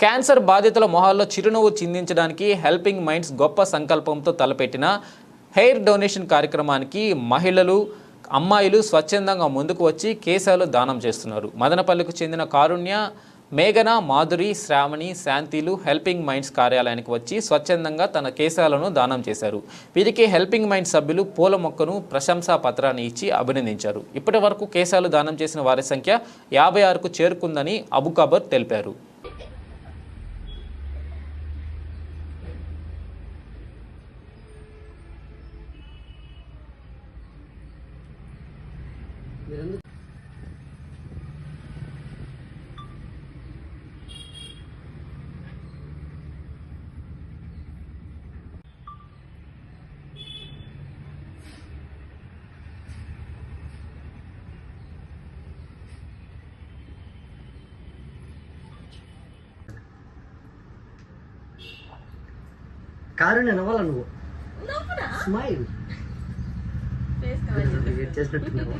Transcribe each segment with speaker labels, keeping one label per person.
Speaker 1: Cancer బాధితుల మొహాల్లో చిరునవ్వు చిందించడానికి helping minds గొప్ప సంకల్పంతో తలపెట్టిన హెయిర్ డొనేషన్ కార్యక్రమానికి మహిళలు అమ్మాయిలు స్వచ్ఛందంగా ముందుకు వచ్చి కేశాలు దానం చేస్తున్నారు. మదనపల్లికి చెందిన కారుణ్య మేఘన మాధురి శ్రావణి శాంతిలు హెల్పింగ్ మైండ్స్ కార్యాలయానికి వచ్చి స్వచ్ఛందంగా తన కేశాలను దానం చేశారు. వీరికి హెల్పింగ్ మైండ్స్ సభ్యులు పూల మొక్కను ప్రశంసా పత్రాన్ని ఇచ్చి అభినందించారు. ఇప్పటి వరకు కేశాలు దానం చేసిన వారి సంఖ్య యాభై ఆరుకు చేరుకుందని అబుకబర్ తెలిపారు.
Speaker 2: కారు నవ్వాల నువ్వు? స్మైల్ చేసినట్టున్నావు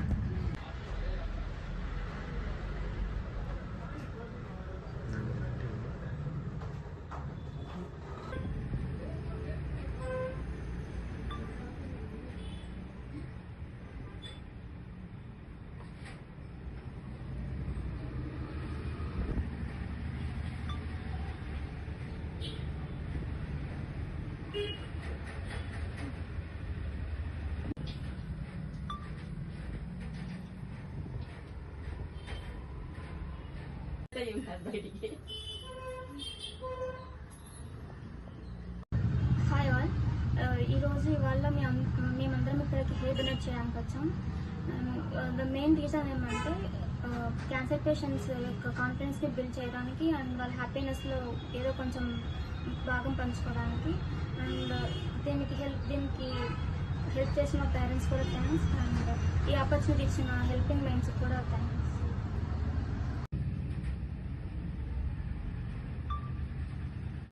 Speaker 3: హాయ్ ఆల్ uh, ఈరోజు ఇవాళ మేమందరం ఇక్కడికి hair donate um, uh, uh, చేయడానికి వచ్చాం. ద మెయిన్ రీజన్ ఏమంటే క్యాన్సర్ పేషెంట్స్ యొక్క కాన్ఫిడెన్స్ని బిల్డ్ చేయడానికి అండ్ వాళ్ళ హ్యాపీనెస్లో ఏదో కొంచెం భాగం పంచుకోవడానికి అండ్ దీనికి హెల్ప్ దీనికి హెల్ప్ చేసిన పేరెంట్స్ కూడా థ్యాంక్స్ అండ్ ఈ ఆపర్చునిటీ ఇచ్చిన హెల్పింగ్ మైండ్స్ కూడా థ్యాంక్స్